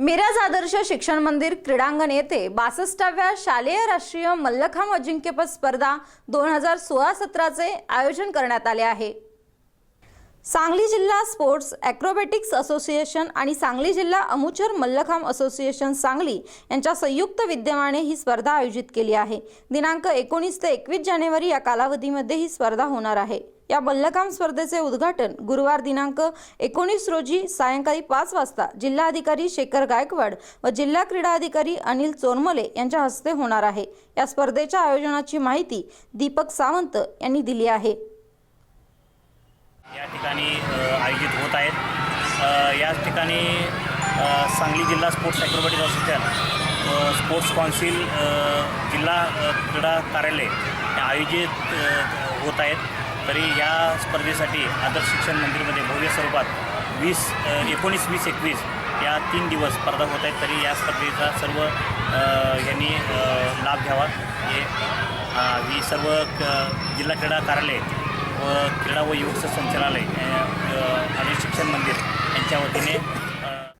मिराज आदर्श शिक्षण मंदिर क्रीडांगण येथे बासष्टाव्या शालेय राष्ट्रीय मल्लखांब अजिंक्यपद स्पर्धा दोन हजार सोळा सतराचे आयोजन करण्यात आले आहे. सांगली जिल्हा स्पोर्ट्स ॲक्रोबॅटिक्स असोसिएशन आणि सांगली जिल्हा अमुचर मल्लखांब असोसिएशन सांगली यांच्या संयुक्त विद्यमाने ही स्पर्धा आयोजित केली आहे. दिनांक एकोणीस ते एकवीस जानेवारी या कालावधीमध्ये ही स्पर्धा होणार आहे. या मल्लखांब स्पर्धेचे उद्घाटन गुरुवार दिनांक एकोणीस रोजी सायंकाळी पाच वाजता जिल्हाधिकारी शेखर गायकवाड व जिल्हा क्रीडा अधिकारी अनिल चोरमले यांच्या हस्ते होणार आहे. या स्पर्धेच्या आयोजनाची माहिती दीपक सावंत यांनी दिली आहे. या ठिकाणी आयोजित होत आहेत. याच ठिकाणी सांगली जिल्हा sports acrobatic association sports council जिल्हा क्रीडा कार्यालय आयोजित होत आहेत. तरी या स्पर्धेसाठी आदर्श शिक्षण मंदिरमध्ये भव्य स्वरूपात वीस एकोणीस वीस एकवीस या तीन दिवस स्पर्धा होत आहेत. तरी या स्पर्धेचा सर्व यांनी लाभ घ्यावा. हे ही सर्व क- जिल्हा क्रीडा कार्यालय व क्रीडा व युवक संचालनालय आणि शिक्षण मंदिर यांच्या वतीने